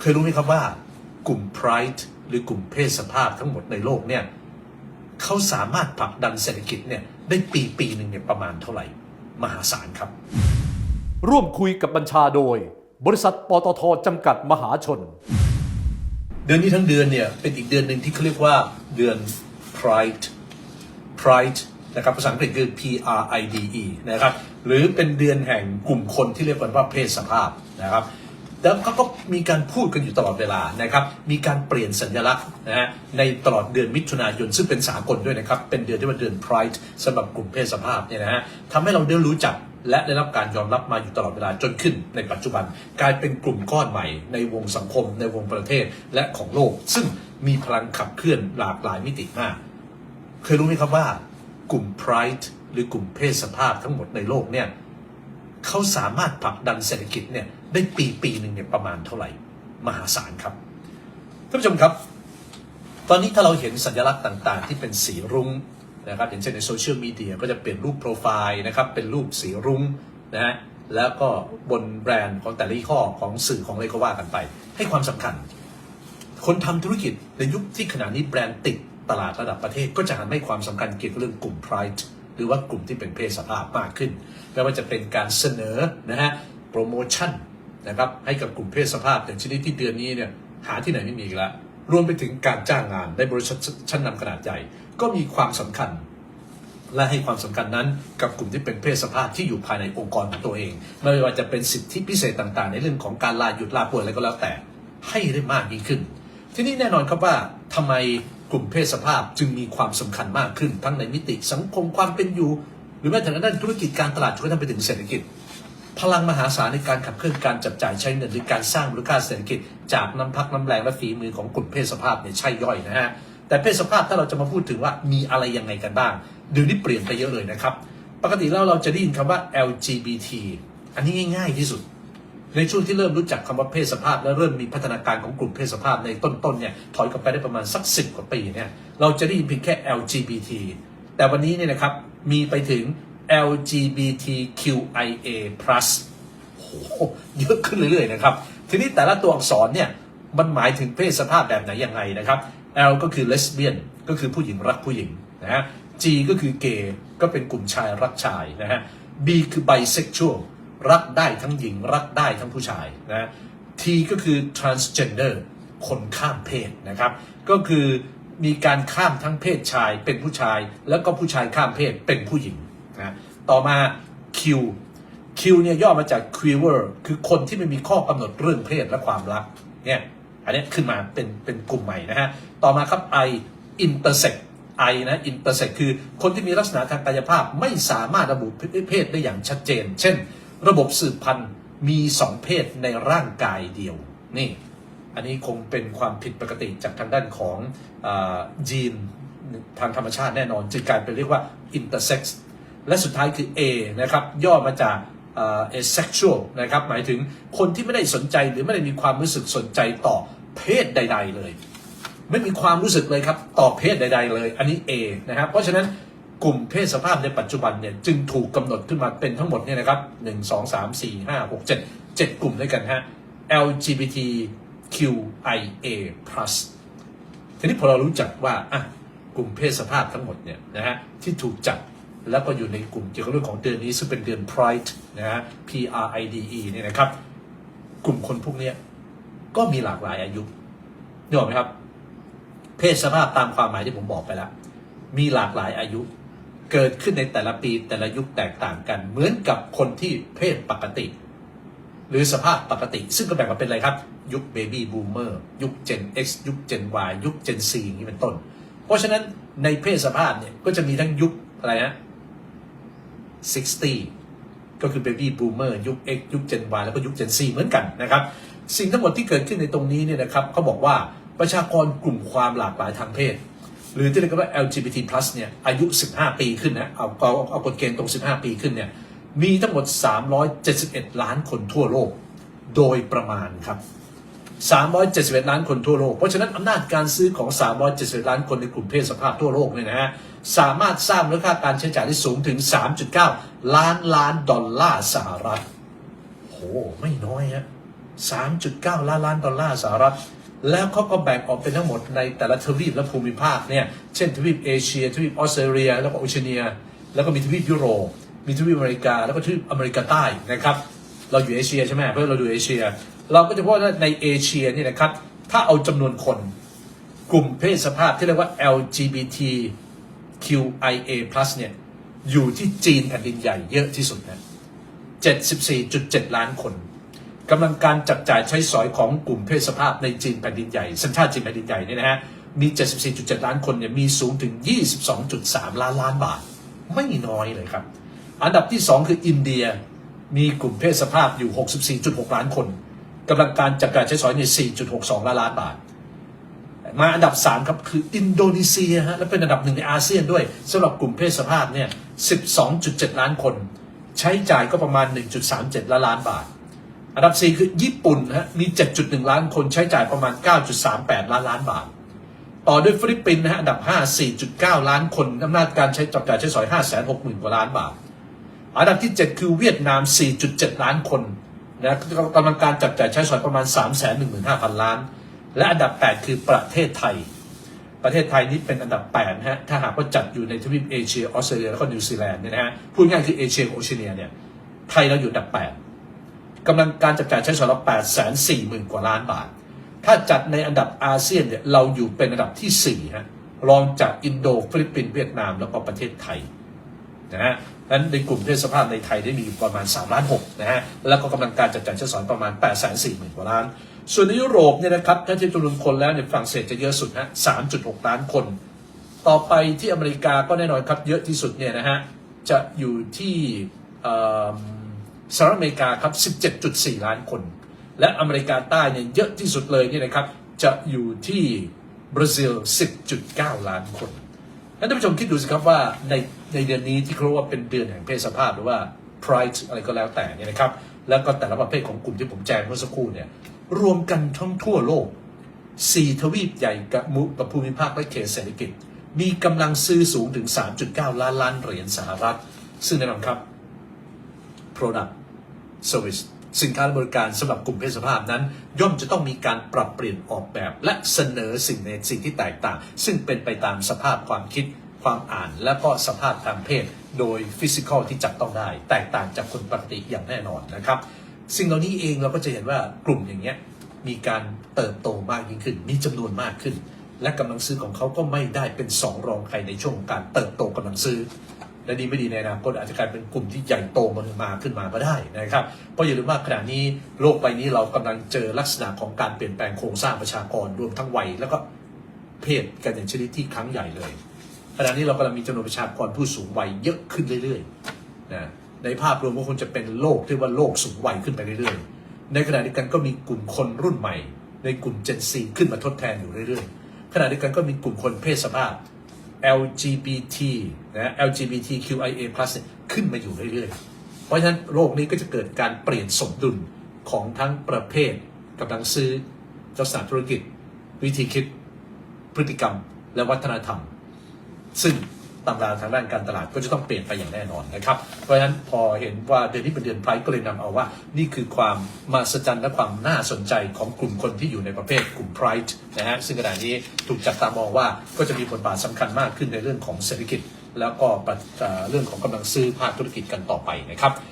เคยรู้ไหมครับว่ากลุ่ม Pride หรือกลุ่มเพศสภาพทั้งหมดในโลกเนี่ยเขาสามารถผลักดันเศรษฐกิจเนี่ยได้ปีปีหนึ่งเนี่ยประมาณเท่าไหร่ มหาศาลครับ ร่วมคุยกับบัญชาโดย บริษัทปตทจำกัดมหาชน เดือนนี้ทั้งเดือนเนี่ยเป็นอีกเดือนหนึ่งที่เขาเรียกว่าเดือน Pride Pride นะครับภาษาอังกฤษคือ P R I D E นะครับหรือเป็นเดือนแห่งกลุ่มคนที่เรียกกันว่าเพศสภาพนะครับ แล้วเขาก็มีการพูดกันอยู่ตลอดเวลานะครับ มีการเปลี่ยนสัญลักษณ์นะฮะในตลอดเดือนมิถุนายนซึ่งเป็นสากลด้วยนะครับ เป็นเดือนที่ว่าเดือน Pride สำหรับกลุ่มเพศสภาพเนี่ยนะฮะทำให้เราได้รู้จักและได้รับการยอมรับมาอยู่ตลอดเวลาจนขึ้นในปัจจุบัน กลายเป็นกลุ่มก้อนใหม่ ในวงสังคม ในวงประเทศและของโลก ซึ่งมีพลังขับเคลื่อนหลากหลายมิติมาก เคยรู้ไหมครับว่ากลุ่ม Pride หรือกลุ่มเพศสภาพทั้งหมดในโลกเนี่ย เขาสามารถผลักดันเศรษฐกิจเนี่ยได้ปีปีหนึ่งเนี่ยประมาณเท่าไหร่มหาศาลครับท่านผู้ชมครับ ตอนนี้ถ้าเราเห็นสัญลักษณ์ต่าง ๆ ที่เป็นสีรุ้งนะครับอย่างเช่นในโซเชียลมีเดียก็จะเปลี่ยนรูปโปรไฟล์นะครับเป็นรูปสีรุ้งนะฮะแล้วก็บนแบรนด์ของแต่ละยี่ห้อของสื่อของอะไรก็ว่ากันไป ให้ความสำคัญ คนทำธุรกิจในยุคที่ขณะนี้แบรนด์ติดตลาดระดับประเทศก็จะหันให้ความสำคัญเกี่ยวกับเรื่องกลุ่ม Pride หรือว่ากลุ่มที่เป็นเพศสภาพมากขึ้นไม่ว่าจะเป็นการเสนอนะฮะโปรโมชั่นนะครับให้กับกลุ่มเพศสภาพอย่างชนิดที่เดือนนี้เนี่ยหาที่ไหนไม่มีแล้วรวมไปถึงการจ้างงานในบริษัทชั้นนำขนาดใหญ่ ก็มีความสำคัญ และให้ความสำคัญนั้นกับกลุ่มที่เป็นเพศสภาพที่อยู่ภายในองค์กรของตัวเอง ไม่ว่าจะเป็นสิทธิพิเศษต่างๆ ในเรื่องของการลาหยุดลาป่วยอะไรก็แล้วแต่ให้ได้มากยิ่งขึ้น ที่นี้แน่นอนครับว่าทำไม กลุ่มเพศสภาพจึงมีความสำคัญมากขึ้น ทั้งในมิติสังคมความเป็นอยู่ หรือแม้แต่ด้านธุรกิจการตลาดจนกระทั่งไปถึงเศรษฐกิจ พลังมหาศาลในการขับเคลื่อนการจับจ่ายใช้เงินหรือการสร้างมูลค่าเศรษฐกิจ จากน้ำพักน้ำแรงและฝีมือของกลุ่มเพศสภาพเนี่ยใช่ย่อยนะฮะแต่เพศสภาพถ้าเราจะมาพูดถึงว่ามีอะไรยังไงกันบ้างเดี๋ยวนี้เปลี่ยนไปเยอะเลยนะครับ ปกติแล้วเราจะได้ยินคำว่า LGBT อันนี้ง่าย ๆที่สุด ในช่วงที่เริ่มรู้จักคำว่าเพศสภาพ และเริ่มมีพัฒนาการของกลุ่มเพศสภาพในต้นๆเนี่ยถอยกลับไปได้ประมาณสักสิบกว่าปีเนี่ยเราจะได้ยินเพียงแค่ LGBT แต่วันนี้เนี่ยนะครับมีไปถึง LGBTQIA+ โอ้โหเยอะขึ้นเรื่อยๆนะครับ ทีนี้แต่ละตัวอักษรเนี่ยมันหมายถึงเพศสภาพแบบไหนยังไงนะครับ L ก็คือ lesbian ก็คือผู้หญิงรักผู้หญิงนะฮะ G ก็คือเกย์ก็เป็นกลุ่มชายรักชายนะฮะ B คือ bisexual รักได้ทั้งหญิงรักได้ทั้งผู้ชายนะ T ก็คือ transgender คนข้ามเพศนะครับ ก็คือมีการข้ามทั้งเพศชายเป็นผู้ชาย แล้วก็ผู้ชายข้ามเพศเป็นผู้หญิงนะต่อมา Q Q เนี่ยย่อมาจาก queer คือคนที่ไม่มีข้อกำหนดเรื่องเพศและความรักเนี่ยอันนี้ขึ้นมาเป็นเป็นกลุ่มใหม่นะฮะ ต่อมาครับ I intersect I นะ intersect คือคนที่มีลักษณะทางกายภาพไม่สามารถระบุเพศได้อย่างชัดเจน เช่น ระบบสืบพันธุ์มีสองเพศในร่างกายเดียว นี่ อันนี้คงเป็นความผิดปกติจากทางด้านของอยีนทางธรรมชาติแน่นอน จึงกลายเป็นเรียกว่า intersex และสุดท้ายคือ A นะครับ ย่อมาจากอ่า asexual นะครับ หมายถึงคนที่ไม่ได้สนใจหรือไม่ได้มีความรู้สึกสนใจต่อเพศใด ๆ เลย ไม่มีความรู้สึกเลยครับ ต่อเพศใด ๆ เลย อันนี้ A นะครับ เพราะฉะนั้น กลุ่มเพศสภาพในปัจจุบันเนี่ยจึงถูกกำหนดขึ้นมาเป็นทั้งหมดเนี่ยนะครับ1 2 3 4 5 6 7 7กลุ่มด้วยกันฮะ LGBTQIA+ ทีนี้พอเรารู้จักว่าอะกลุ่มเพศสภาพทั้งหมดเนี่ยนะฮะที่ถูกจัดแล้วก็อยู่ในกลุ่มเกี่ยวกับเรื่องของเดือนนี้ซึ่งเป็นเดือน Pride นะฮะ P R I D E เนี่ยนะครับ กลุ่มคนพวกนี้ก็มีหลากหลายอายุนึกออกไหมครับ เพศสภาพตามความหมายที่ผมบอกไปแล้ว มีหลากหลายอายุ เกิดขึ้นในแต่ละปีแต่ละยุคแตกต่างกัน เหมือนกับคนที่เพศปกติ หรือสภาพปกติ ซึ่งก็แบ่งมาเป็นอะไรครับ ยุคเบบี้บูมเมอร์ยุค Gen X ยุค Gen Y ยุค Gen C อย่างนี้เป็นต้น เพราะฉะนั้นในเพศสภาพเนี่ยก็จะมีทั้งยุคอะไรนะ60 ก็คือ Baby Boomer ยุค X ยุค Gen Y แล้วก็ยุค Gen C เหมือนกันนะครับ สิ่งทั้งหมดที่เกิดขึ้นในตรงนี้เนี่ยนะครับเขาบอกว่าประชากรกลุ่มความหลากหลายทางเพศ หรือที่เรียกว่า LGBT+ เนี่ยอายุ 15 ปีขึ้นนะเอาเอาเอากฎเกณฑ์ตรง 15 ปีขึ้นเนี่ยมีทั้งหมด 371 ล้านคนทั่วโลก โดยประมาณครับ 371 ล้านคนทั่วโลก เพราะฉะนั้นอำนาจการซื้อของ 371 ล้านคนในกลุ่มเพศสภาพทั่วโลกเนี่ยนะฮะสามารถสร้างมูลค่าการใช้จ่ายที่สูงถึง 3.9 ล้านล้านดอลลาร์สหรัฐโหไม่น้อยฮะ3.9 ล้านล้านดอลลาร์สหรัฐ แล้วเขาก็แบ่งออกเป็นทั้งหมดในแต่ละทวีปและภูมิภาคเนี่ย เช่นทวีปเอเชีย ทวีปออสเตรเลีย แล้วก็โอเชียเนีย แล้วก็มีทวีปยุโรป มีทวีปอเมริกา แล้วก็ทวีปอเมริกาใต้นะครับ เราอยู่เอเชียใช่ไหมเพื่อเราดูเอเชีย เราก็จะพบว่าในเอเชียเนี่ยนะครับ ถ้าเอาจำนวนคน กลุ่มเพศสภาพที่เรียกว่า LGBTQIA+ เนี่ย อยู่ที่จีนแผ่นดินใหญ่เยอะที่สุดนะ 74.7 ล้านคน กำลังการจับจ่ายใช้สอยของกลุ่มเพศสภาพในจีนแผ่นดินใหญ่ สัญชาติจีนแผ่นดินใหญ่เนี่ยนะฮะมี 74.7 ล้านคนเนี่ยมีสูงถึง 22.3 ล้านล้านบาท ไม่น้อยเลยครับ อันดับที่ 2 คืออินเดียมีกลุ่มเพศสภาพอยู่ 64.6 ล้านคนกำลังการจับจ่ายใช้สอยใน 4.62 ล้านล้านบาท มาอันดับ 3 ครับ คืออินโดนีเซียฮะและเป็นอันดับหนึ่งในอาเซียนด้วยสำหรับกลุ่มเพศสภาพเนี่ย 12.7 ล้านคน ใช้จ่ายก็ประมาณ 1.37 ล้านล้านบาท อันดับ 4 คือญี่ปุ่นฮะมี 7.1 ล้านคนใช้จ่ายประมาณ 9.38 ล้านล้านบาท ต่อด้วยฟิลิปปินส์นะฮะอันดับ 5 4.9 ล้านคนอำนาจการใช้จับจ่ายใช้สอย 560,000 กว่าล้านบาท อันดับที่ 7 คือเวียดนาม 4.7 ล้านคนนะกำลังการจับจ่ายใช้สอยประมาณ 315,000 ล้าน และอันดับ 8 คือประเทศไทย ประเทศไทยนี่เป็นอันดับ8นะฮะถ้าหากว่าจัดอยู่ในทวีปเอเชียออสเตรเลียแล้วก็นิวซีแลนด์เนี่ยนะฮะพูดง่ายคือเอเชียโอเชียเนียเนี่ยไทยเราอยู่อันดับ 8 กำลังการจับจ่ายใช้สอยเรา8 4 0 0 0 0กว่าล้านบาท ถ้าจัดในอันดับอาเซียนเนี่ยเราอยู่เป็นอันดับที่4ฮะรองจากอินโดฟิลิปปินส์เวียดนามแล้วก็ประเทศไทยนะฮะนั้นในกลุ่มเพศสภาพในไทยได้มีอยู่ประมาณ3ล้าน6นะฮะแล้วก็กำลังการจัดจ่ายใช้สอยประมาณ8 4 0 0 0 0กว่าล้าน ส่วนในยุโรปเนี่ยนะครับถ้าเทียบจำนวนคนแล้วเนี่ยฝรั่งเศสจะเยอะสุดฮะ3.6 ล้านคน ต่อไปที่อเมริกาก็แน่นอนครับเยอะที่สุดเนี่ยนะฮะจะอยู่ที่อ สหรัฐอเมริกาครับ 17.4 ล้านคน และอเมริกาใต้เนี่ยเยอะที่สุดเลยเนี่ยนะครับ จะอยู่ที่บราซิล 10.9 ล้านคนท่านผู้ชมคิดดูสิครับว่าในในเดือนนี้ที่เขาเรียกว่าเป็นเดือนแห่งเพศสภาพหรือว่า Pride อะไรก็แล้วแต่เนี่ยนะครับ แล้วก็แต่ละประเภทของกลุ่มที่ผมแจ้งเมื่อสักครู่เนี่ยรวมกันทั้งทั่วโลก4ทวีปใหญ่กับมุกับภูมิภาคและเขตเศรษฐกิจ มีกำลังซื้อสูงถึง 3.9 ล้านล้านเหรียญสหรัฐ ซึ่งแน่นอนครับ Product Service สินค้าและบริการสำหรับกลุ่มเพศสภาพนั้น ย่อมจะต้องมีการปรับเปลี่ยนออกแบบ และเสนอสิ่งในสิ่งที่แตกต่าง ซึ่งเป็นไปตามสภาพความคิด ความอ่าน และก็สภาพทางเพศ โดยฟิสิกอลที่จับต้องได้ แตกต่างจากคนปกติอย่างแน่นอนนะครับ สิ่งเหล่านี้เองเราก็จะเห็นว่ากลุ่มอย่างเงี้ยมีการเติบโตมากยิ่งขึ้น มีจำนวนมากขึ้น และกำลังซื้อของเขาก็ไม่ได้เป็นสองรองใครในช่วงของการเติบโตกำลังซื้อ และดีไม่ดีในอนาคตอาจจะกลายเป็นกลุ่มที่ใหญ่โตมันมาขึ้นมาก็ได้นะครับ เพราะอย่าลืมว่าขณะนี้โลกใบนี้เรากำลังเจอลักษณะของการเปลี่ยนแปลงโครงสร้างประชากรรวมทั้งวัยแล้วก็เพศกันอย่างชนิดที่ครั้งใหญ่เลยขณะนี้เรากำลังมีจำนวนประชากรผู้สูงวัยเยอะขึ้นเรื่อยๆนะในภาพรวมก็คงจะเป็นโลกที่ว่าโลกสูงวัยขึ้นไปเรื่อยๆ ในขณะเดียวกันก็มีกลุ่มคนรุ่นใหม่ ในกลุ่ม Gen Z ขึ้นมาทดแทนอยู่เรื่อยๆขณะเดียวกันก็มีกลุ่มคนเพศสภาพ LGBT นะ LGBTQIA+ ขึ้นมาอยู่เรื่อยๆ เพราะฉะนั้นโลกนี้ก็จะเกิดการเปลี่ยนสมดุลของทั้งประเภทกำลังซื้อลักษณะธุรกิจ วิธีคิด พฤติกรรม และวัฒนธรรม ซึ่ง ตำราทางด้านการตลาดก็จะต้องเปลี่ยนไปอย่างแน่นอนนะครับ เพราะฉะนั้นพอเห็นว่าเดือนนี้เป็นเดือนไพร์ก็เลยนำเอาว่า นี่คือความมหัศจรรย์และความน่าสนใจของกลุ่มคนที่อยู่ในประเภทกลุ่มไพร์นะฮะซึ่งขณะนี้ถูกจับตามองว่าก็จะมีบทบาทสำคัญมากขึ้นในเรื่องของเศรษฐกิจ แล้วก็เอ่อเรื่องของกำลังซื้อภาคธุรกิจกันต่อไปนะครับ